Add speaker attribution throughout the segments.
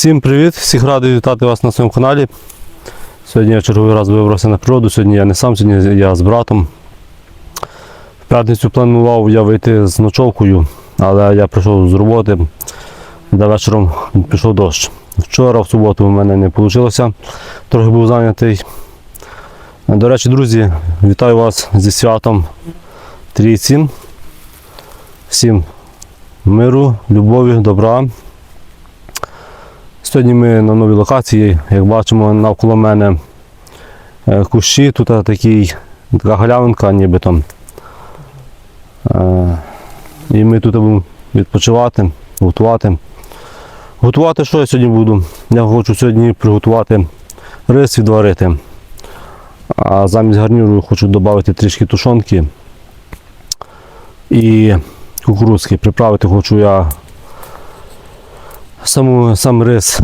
Speaker 1: Всім привіт! Всіх радий вітати вас на своєму каналі. Сьогодні я черговий раз вибрався на природу. Сьогодні я не сам, сьогодні я з братом. В п'ятницю планував я вийти з ночовкою, але я прийшов з роботи, де вечором пішов дощ. Вчора, в суботу, у мене не вийшло, трохи був зайнятий. До речі, друзі, вітаю вас зі святом Трійці. Всім миру, любові, добра. Сьогодні ми на новій локації, як бачимо, навколо мене е, кущі, тут такий, така галявинка нібито. Е, І ми тут будемо відпочивати, готувати. Готувати що я сьогодні буду? Я хочу сьогодні приготувати рис відварити. А замість гарніру хочу додати трішки тушонки і кукурудзки. Приправити хочу я саму, сам рис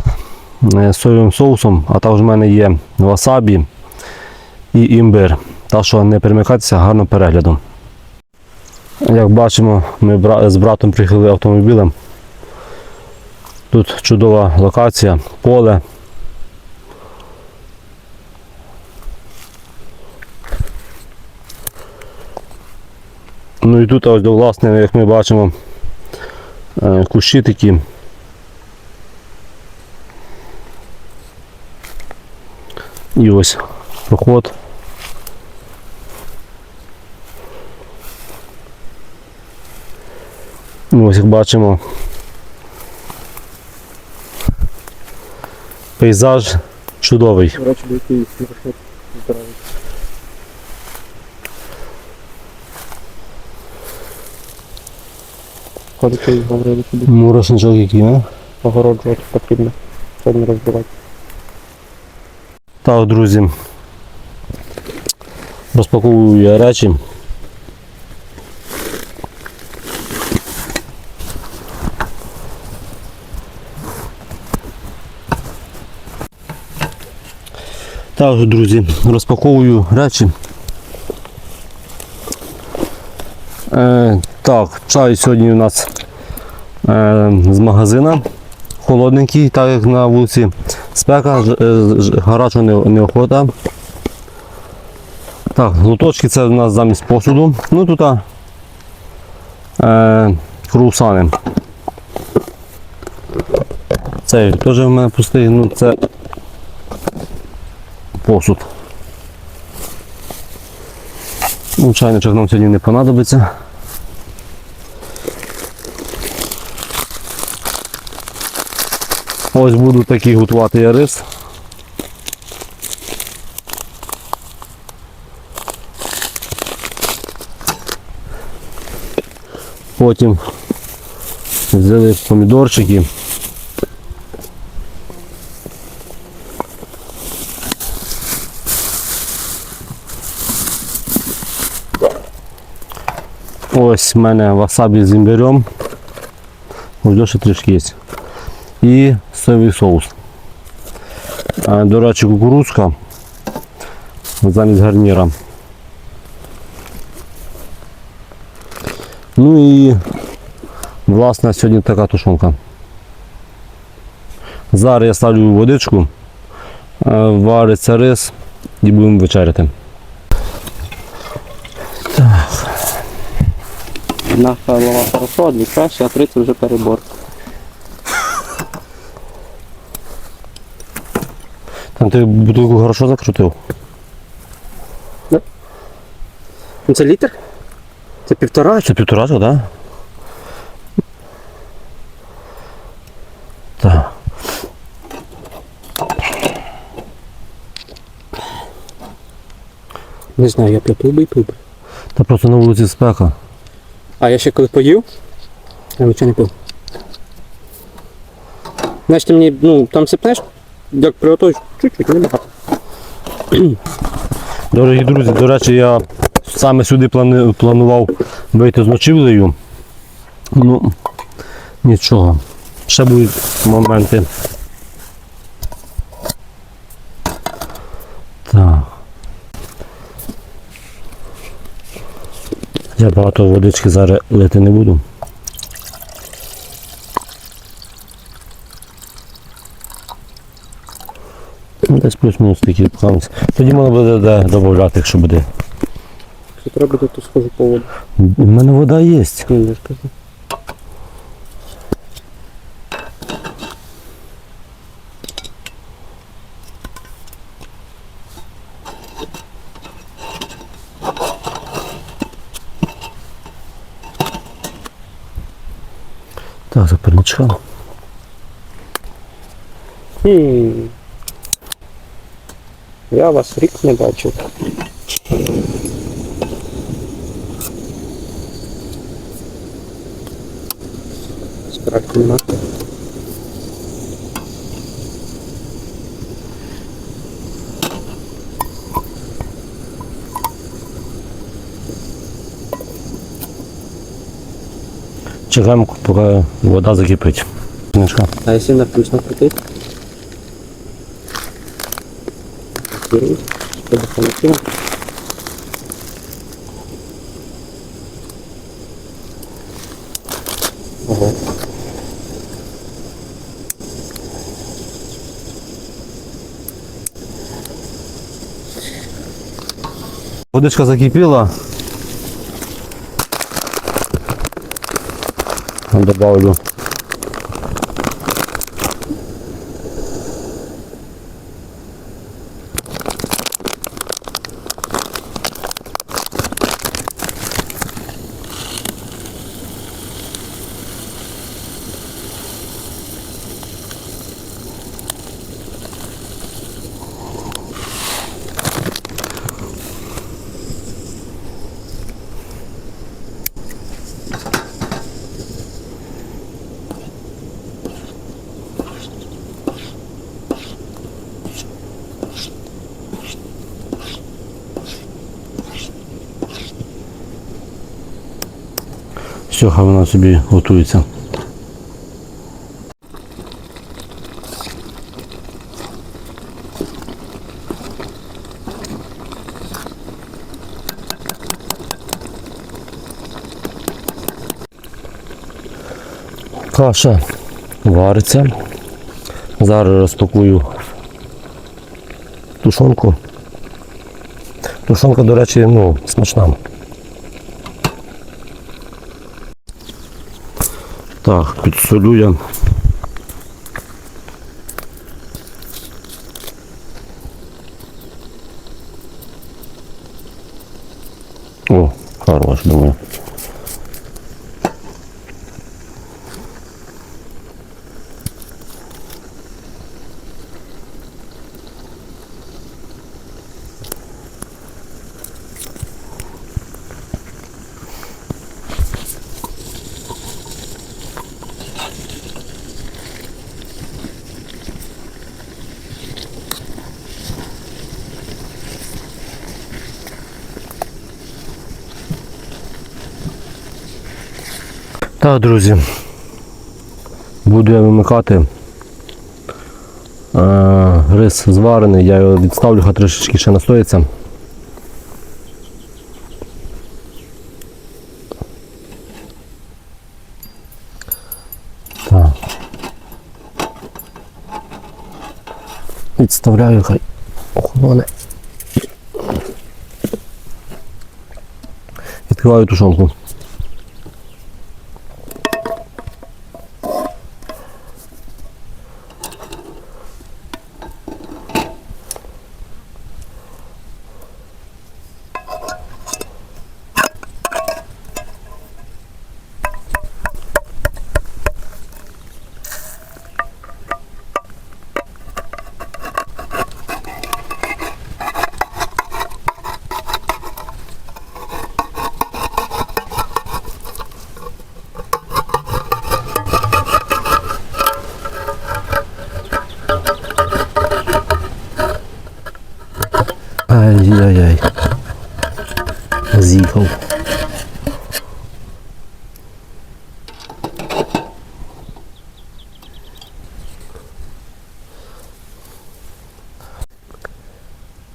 Speaker 1: е, соєвим соусом, а також в мене є васабі і імбир. Так що не перемикайтеся, гарно перегляду. Як бачимо, ми з братом приїхали автомобілем. Тут чудова локація, поле. Ну і тут ось власне, як ми бачимо, е, кущі такі. І ось проход. І ось як бачимо. Пейзаж чудовий. Мурашничок який, не?
Speaker 2: Огороджувати потрібно. Це не розбивати.
Speaker 1: Так, друзі. Розпаковую я речі. Так, друзі, розпаковую речі. Е, так, чай сьогодні у нас е, з магазина. Холодненький, так як на вулиці спека, е, не, неохота. Так, лоточки це у нас замість посуду. Ну тут е, круасани. Це теж в мене пустий, ну це посуд. Ну, чайничок нам сьогодні не понадобиться. Ось буду такий готувати я рис. Потім взяли помідорчики. Ось в мене васабі з імбирем. Ось ще трішки є. І соєвий соус. До речі, кукурудзка замість гарніра. Ну і власне сьогодні така тушонка. Зараз я ставлю водичку, е, вариться рис і будемо вечеряти.
Speaker 2: Наша голова хорошо, а 30 вже перебор.
Speaker 1: Там ти бутилку хорошо закрутив?
Speaker 2: Ну, Це літр? Це півтора?
Speaker 1: Це півтора, так? Да? Так.
Speaker 2: Не знаю, я п'ю би і пив би.
Speaker 1: Та просто на вулиці спека.
Speaker 2: А я ще коли поїв, я нічого не пив. Знаєш, ти мені, ну, там сипнеш, як приготуєш, чуть-чуть, небагато.
Speaker 1: Дорогі друзі, до речі, я саме сюди плани- планував вийти з ночівлею. Ну, нічого. Ще будуть моменти. Так. Я багато водички зараз лити не буду. Десь плюс-мінус такі пханці. Тоді можна буде де додати, якщо буде.
Speaker 2: Якщо треба буде, то схожу по воду.
Speaker 1: У мене вода є.
Speaker 2: Ну, я ж кажу.
Speaker 1: Так, запальничка.
Speaker 2: Хм. Я вас рік не бачив. Справді нема.
Speaker 1: Чекаємо, поки вода закипить.
Speaker 2: А якщо на плюс накрутить? беру, чтобы получилось. Ого.
Speaker 1: Водочка закипела. Добавлю Все, хай вона собі готується. Каша вариться. Зараз розпакую тушонку. Тушонка, до речі, ну, смачна. Так, підсолю я. О, хорош, думаю. Так, друзі. Буду я вимикати. Рис зварений, я його відставлю, хай трішечки ще настоїться. Так. Відставляю, хай охолоне. Відкриваю тушонку. Ай-яй-яй. З'їхав.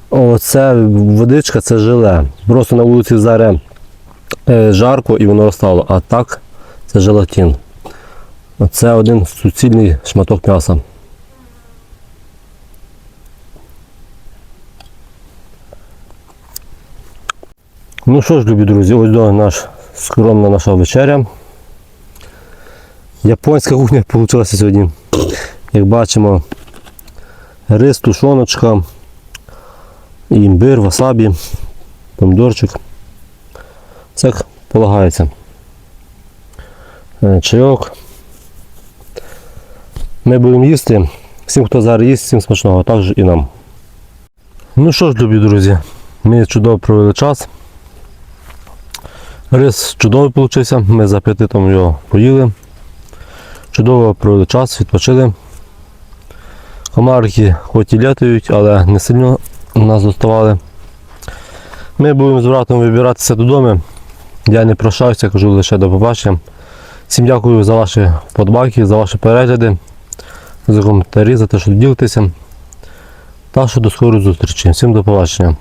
Speaker 1: Оце водичка, це желе. Просто на вулиці зараз е, жарко і воно розстало. А так це желатин. Це один суцільний шматок м'яса. Ну що ж, любі друзі, ось до наш скромна наша вечеря. Японська кухня вийшла сьогодні. Як бачимо, рис, тушоночка, імбир, васабі, помідорчик. Це полагається. Е, Чайок. Ми будемо їсти. Всім, хто зараз їсть, всім смачного, а також і нам. Ну що ж, любі друзі, ми чудово провели час. Рис чудовий вийшов, ми з апетитом його поїли. Чудово провели час, відпочили. Комарки хоч і літають, але не сильно нас доставали. Ми будемо з братом вибиратися додому. Я не прощаюся, кажу лише до побачення. Всім дякую за ваші подбайки, за ваші перегляди, за коментарі, за те, що ділитеся. Та що до скорої зустрічі. Всім до побачення.